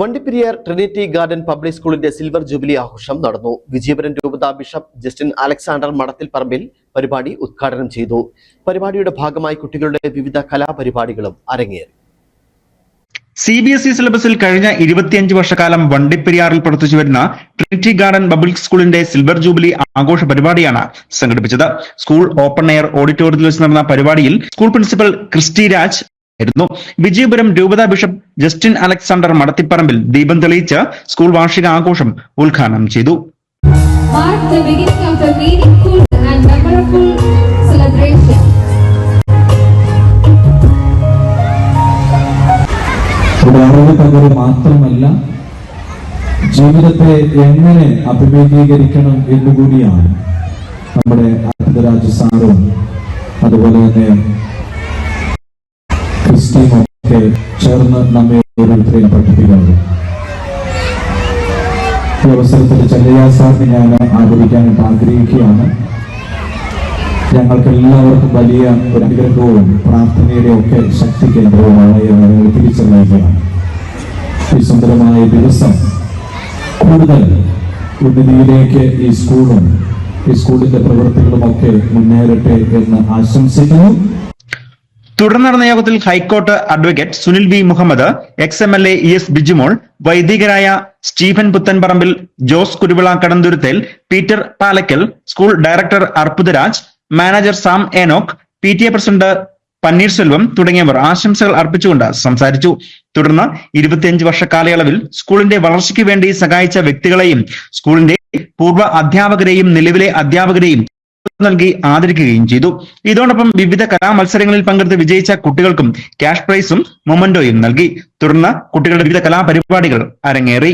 Vandiperiyar Trinity Garden public സ്കൂളിന്റെ silver jubilee ആഘോഷം നടന്നു. വിജയപുരം രൂപത ബിഷപ്പ് ജസ്റ്റിൻ അലക്സാണ്ടർ മഠത്തിൽ പറമ്പിൽ പരിപാടി ഉദ്ഘാടനം ചെയ്തു. പരിപാടിയുടെ ഭാഗമായി കുട്ടികളുടെ വിവിധ കലാപരിപാടികളും അരങ്ങേറി. സി ബി എസ് ഇ സിലബസിൽ കഴിഞ്ഞ ഇരുപത്തിയഞ്ച് വർഷക്കാലം വണ്ടിപ്പെരിയാറിൽ പ്രവർത്തിച്ചു വരുന്ന ട്രിനിറ്റി ഗാർഡൻ പബ്ലിക് സ്കൂളിന്റെ സിൽവർ ജൂബിലി ആഘോഷ പരിപാടിയാണ് സംഘടിപ്പിച്ചത്. സ്കൂൾ ഓപ്പൺ എയർ ഓഡിറ്റോറിയത്തിൽ വെച്ച് നടന്ന പരിപാടിയിൽ സ്കൂൾ പ്രിൻസിപ്പൽ ക്രിസ്റ്റി രാജ് ആയിരുന്നു. വിജയപുരം രൂപതാ ബിഷപ്പ് ജസ്റ്റിൻ അലക്സാണ്ടർ മടത്തിപ്പറമ്പിൽ ദീപം തെളിയിച്ച് സ്കൂൾ വാർഷിക ആഘോഷം ഉദ്ഘാടനം ചെയ്തു. പകര് മാത്രമല്ല ജീവിതത്തെ എങ്ങനെ അഭിമുഖീകരിക്കണം എന്നുകൂടിയാണ് നമ്മുടെ സാറും അതുപോലെ തന്നെ ഒക്കെ ചേർന്ന് നമ്മെ ഓരോരുത്തരെയും പഠിപ്പിക്കുന്നത്. ഈ അവസരത്തിൽ ചെല്ലയ്യ സാറിനെ ഞാൻ ആദരിക്കാനായിട്ട് ആഗ്രഹിക്കുകയാണ്. ഞങ്ങൾക്ക് എല്ലാവർക്കും വലിയ അനുഗ്രഹവും പ്രാർത്ഥനയുടെ ഒക്കെ ശക്തി കേന്ദ്രവുമായി ഞങ്ങൾ തിരിച്ചറിയുകയാണ്. ഈ സുന്ദരമായ ദിവസം കൂടുതൽ ഉന്നതിയിലേക്ക് ഈ സ്കൂളും ഈ സ്കൂളിന്റെ പ്രവൃത്തികളും ഒക്കെ മുന്നേറട്ടെ എന്ന് ആശംസിക്കുന്നു. തുടർന്ന് നടന്ന യോഗത്തിൽ high court advocate Sunil V Muhammad ex M L A E S Bijumol വൈദികരായ Stephen Puthenparambil Jose Kuruvila Kadanthuruthel Peter Palakkal school director Arputharaj manager Sam Enoch P T A president Panneerselvam തുടങ്ങിയവർ ആശംസകൾ അർപ്പിച്ചുകൊണ്ട് സംസാരിച്ചു. തുടർന്ന് ഇരുപത്തിയഞ്ച് വർഷ കാലയളവിൽ സ്കൂളിന്റെ വളർച്ചയ്ക്ക് വേണ്ടി സഹായിച്ച വ്യക്തികളെയും സ്കൂളിന്റെ പൂർവ അധ്യാപകരെയും നിലവിലെ അധ്യാപകരെയും നൽകി ആദരിക്കുകയും ചെയ്തു. ഇതോടൊപ്പം വിവിധ കലാമത്സരങ്ങളിൽ പങ്കെടുത്ത് വിജയിച്ച കുട്ടികൾക്കും ക്യാഷ് പ്രൈസും മൊമന്റോയും നൽകി. തുടർന്ന് കുട്ടികളുടെ വിവിധ കലാപരിപാടികൾ അരങ്ങേറി.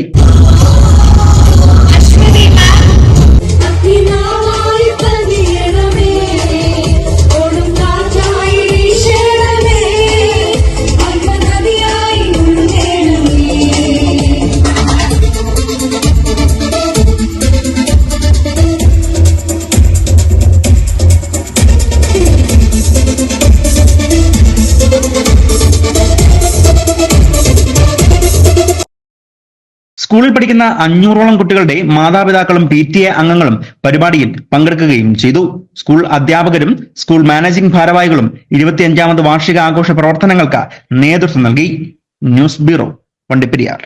സ്കൂളിൽ പഠിക്കുന്ന അഞ്ഞൂറോളം കുട്ടികളുടെ മാതാപിതാക്കളും പി ടി എ അംഗങ്ങളും പരിപാടിയിൽ പങ്കെടുക്കുകയും ചെയ്തു. സ്കൂൾ അധ്യാപകരും സ്കൂൾ മാനേജിംഗ് ഭാരവാഹികളും ഇരുപത്തിയഞ്ചാമത് വാർഷിക ആഘോഷ പ്രവർത്തനങ്ങൾക്ക് നേതൃത്വം നൽകി. News bureau Vandiperiyar.